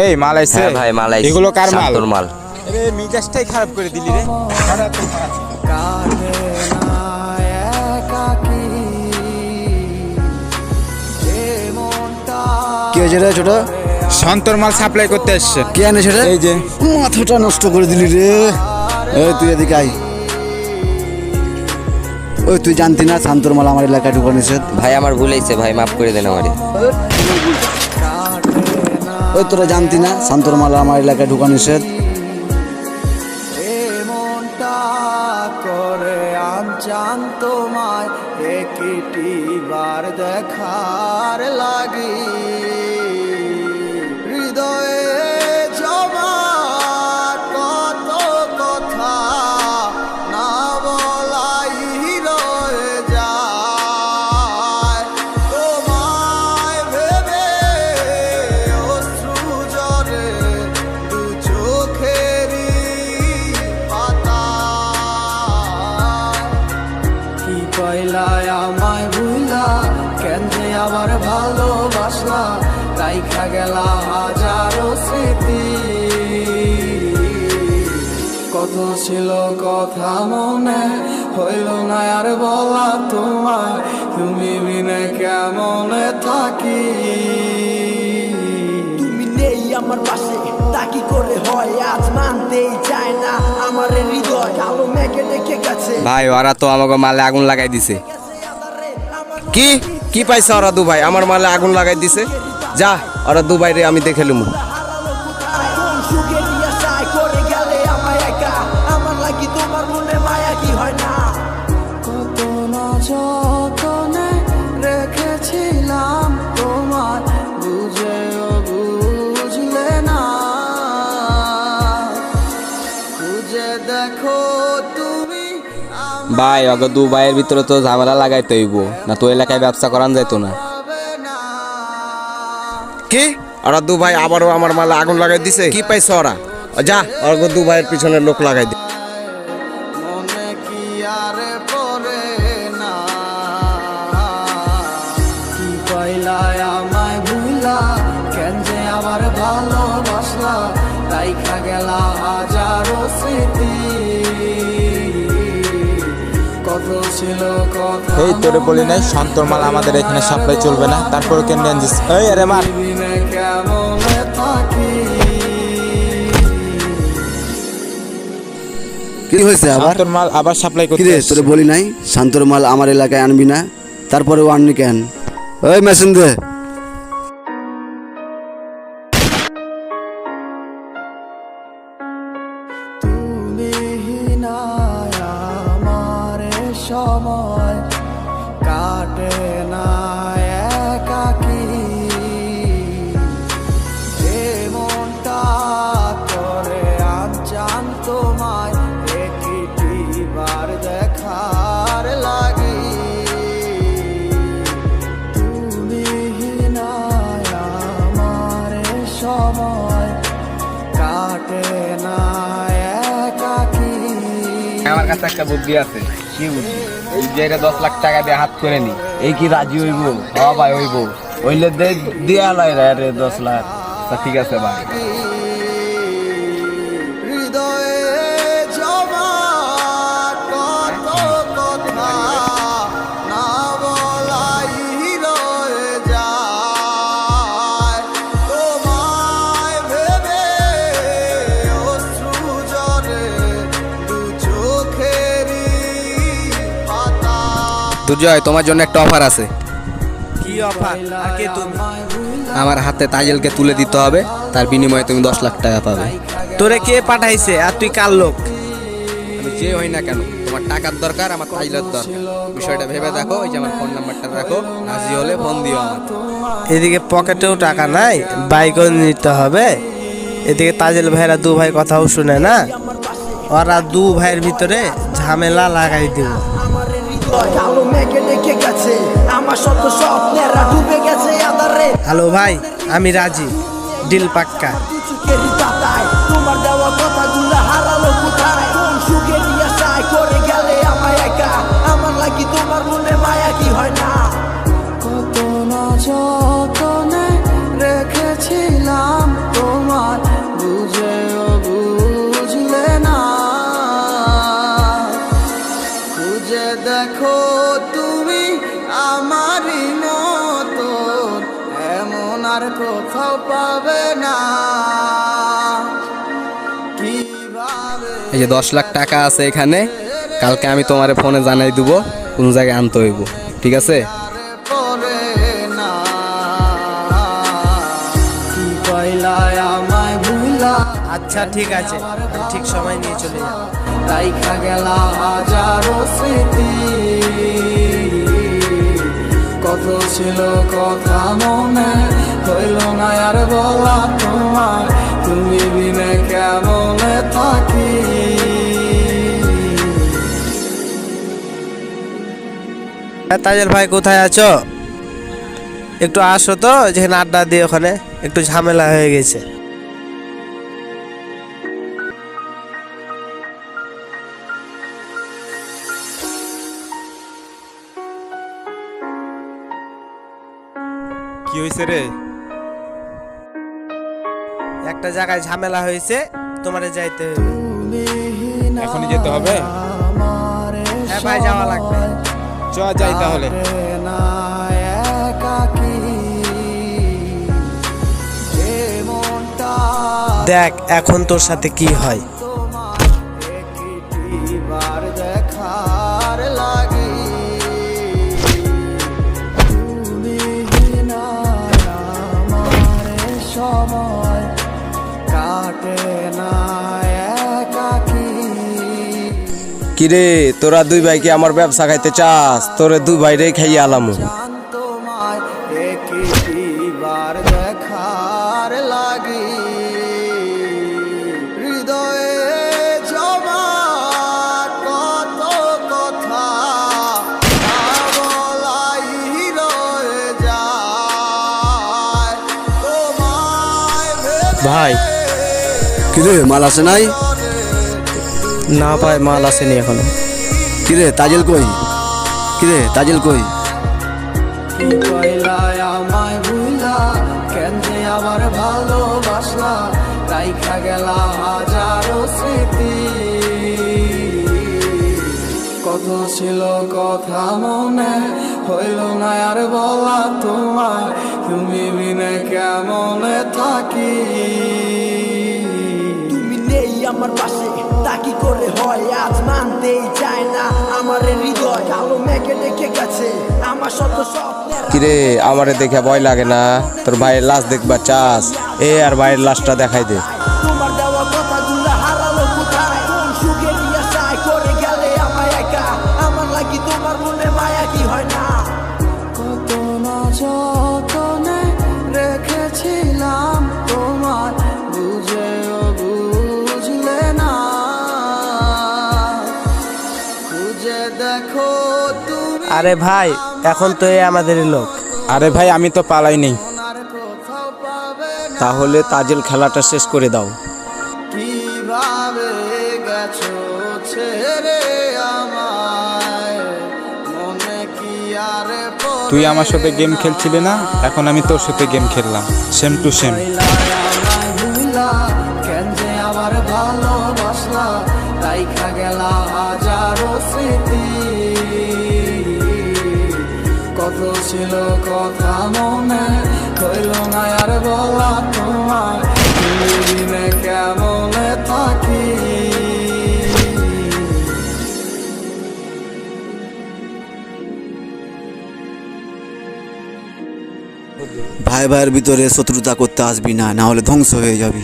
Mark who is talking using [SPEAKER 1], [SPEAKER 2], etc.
[SPEAKER 1] এই মাল আইছে?
[SPEAKER 2] হ্যাঁ ভাই মাল আইছে।
[SPEAKER 1] এগুলো কার মাল?
[SPEAKER 2] শান্তর মাল।
[SPEAKER 1] আরে মিজাজটাই খারাপ করে দিলি রে। খারাপ তো খারাপ।
[SPEAKER 3] কি হয়েছে রে ছোট?
[SPEAKER 1] সন্তর মাল সাপ্লাই করতে আসছে
[SPEAKER 3] কে আনেছে রে
[SPEAKER 1] এই যে।
[SPEAKER 3] মাথাটা নষ্ট করে দিলি রে। এই তুই এদিকে আই ওই তুই জানতি না শান্তর মাল আমার এলাকায় ঢুকা নিষেধ?
[SPEAKER 2] ভাই আমার ভুল হয়েছে ভাই মাফ করে দেন আমারে।
[SPEAKER 3] ওই তোরা জানতি না? শান্তর মালা আমার এলাকায় ঢুকা নিষেধ।
[SPEAKER 4] করে আনচান তোমায় একটি বার দেখার লাগি। রাইখা গেলা হাজারো স্মৃতি। কত ছিল কথা মনে হইল না আর বলা তোমার তুমি বিনে কেমনে থাকি?
[SPEAKER 5] তুমি নেই আমার পাশে তা কি করে হয়? আজ মানতেই চায় না আমার হৃদয়। কালো মেঘে ডেকে গেছে।
[SPEAKER 6] ভাই ওরা তো আমাকে মালে আগুন লাগাই দিছে। কি? কি পাইছে ওরা দু ভাই আমার মালে আগুন লাগাই দিছে? যা, ওরা দু ভাই রে আমি দেখে লুমু। ভাই ওকে দু ভাইয়ের ভিতরে তো ঝামেলা লাগাইতে হইব, না তো এলাকায় ব্যবসা করান যাইতো না। কি? ওরা দু ভাই আবারও আমার মালে আগুন লাগাই দিছে। কি পাইছে ওরা? যা ওরা দু ভাইয়ের পিছনে লোক লাগাই দি।
[SPEAKER 4] আবার ভালোবাসলা? রাইখা গেলা হাজারো স্মৃতি।
[SPEAKER 1] এই তোরে বলি নাই সন্তর মাল আমাদের এখানে সাপ্লাই চলবে না তারপর কেন এই আরে মার।
[SPEAKER 3] কি হয়েছে আবার?
[SPEAKER 1] মাল আবার সাপ্লাই
[SPEAKER 3] কি
[SPEAKER 1] করতে
[SPEAKER 3] রে তোরে বলি নাই শান্তর মাল আমার এলাকায় আনবি না তারপরেও আননি কেন? ওই মেশিন দে।
[SPEAKER 6] কাছে একটা বুদ্ধি আছে, কি বুদ্ধি? এই যে এটা দশ লাখ টাকা দিয়ে হাত করে নি, এই কি রাজি হইব? হ্যাঁ ভাই হইব। হইলে দে দিয়া লাই রে দশ লাখ। তা ঠিক আছে ভাই। দুর্জয় তোমার জন্য একটা অফার আছে।
[SPEAKER 5] কি অফার আর কে তুমি?
[SPEAKER 6] আমার হাতে তাজেলকে তুলে দিতে হবে তার বিনিময়ে তুমি দশ লাখ টাকা পাবে।
[SPEAKER 5] তোরে কে পাঠাইছে? আর তুই কার লোক?
[SPEAKER 6] আমি যে হই না কেন তোমার টাকার দরকার আমার তাজেলের দরকার। বিষয়টা ভেবে দেখো এই যে আমার ফোন নাম্বারটা রাখো রাজি হলে ফোন দিও আমার
[SPEAKER 5] এদিকে পকেটেও টাকা নাই বাইকও নিতে হবে। এদিকে তাজেল ভাইরা দু ভাই কথাও শুনে না। ওরা দু ভাইয়ের ভিতরে ঝামেলা লাগাই দিব।
[SPEAKER 7] আমার গেছে
[SPEAKER 5] হ্যালো ভাই আমি রাজি ডিল পাক্কা
[SPEAKER 4] আর কোথাও পাবে না।
[SPEAKER 6] এই যে দশ লাখ টাকা আছে এখানে কালকে আমি তোমার ফোনে জানাই দিব কোন জায়গায় আনতে হইব ঠিক আছে?
[SPEAKER 5] আচ্ছা ঠিক আছে ঠিক সময় নিয়ে চলে যাব।
[SPEAKER 4] রাইখা গেলা হাজারো স্মৃতি। কত ছিল কথা মনে? হইল না আর বলা তোমার, তুমি বিনে কেমনে থাকি?
[SPEAKER 5] তাজেল ভাই, কোথায় আছো? একটু আসো তো, যেখানে আড্ডা দিয়ে ওখানে। একটু ঝামেলা হয়ে গেছে।
[SPEAKER 1] কি হয়েছে রে?
[SPEAKER 5] একটা জায়গায় ঝামেলা হয়েছে তোমারে যাইতে হবে
[SPEAKER 1] এখনই যেতে হবে?
[SPEAKER 5] হ্যাঁ ভাই যাওয়া লাগবে।
[SPEAKER 1] চ যাই তাহলে।
[SPEAKER 5] দেখ এখন তোর সাথে কি হয়?
[SPEAKER 6] কিরে তোরা দুই ভাইকে আমার ব্যবসা খাইতে চাস? তোরে দুই ভাইরে খাইয়ে আলামু।
[SPEAKER 5] ভাই।
[SPEAKER 3] কিরে মাল আসে নাই?
[SPEAKER 5] না ভাই মাল আসেনি এখনও।
[SPEAKER 3] কিরে তাজেল কই? কিরে তাজেল কই?
[SPEAKER 4] আবার ভালোবাসলা রাইখা গেলা হাজারো স্মৃতি। কত ছিল কথা মনে হইল না আর বলা তোমার তুমি বিনে কেমনে থাকি?
[SPEAKER 7] করে হয়, আজ মানতেই চায় না আমার হৃদয়। কালো মেঘে ডেকে গেছে, আমার শত স্বপ্নের
[SPEAKER 6] কিরে, আমারে দেখে ভয় লাগে না? তোর ভাইয়ের লাশ দেখবা চাস এ আর ভাইয়ের লাশটা দেখাই দে।
[SPEAKER 5] আরে ভাই এখন তো এ আমাদের লোক।
[SPEAKER 1] আরে ভাই আমি তো পালাই নেই
[SPEAKER 6] তাহলে তাজেল খেলাটা শেষ করে দাও।
[SPEAKER 4] কীভাবে গেছো ছেড়ে আমায়? মনে কি আর
[SPEAKER 1] তুই আমার সাথে গেম খেলছিলি না? এখন আমি তোর সাথে গেম খেললাম। সেম টু সেম
[SPEAKER 4] ছিল কথা মনে হইল না আর বলা তোমার, দিনে কেমনে থাকি?
[SPEAKER 3] ভাই ভাইয়ের ভিতরে শত্রুতা করতে আসবি না না হলে ধ্বংস হয়ে যাবি।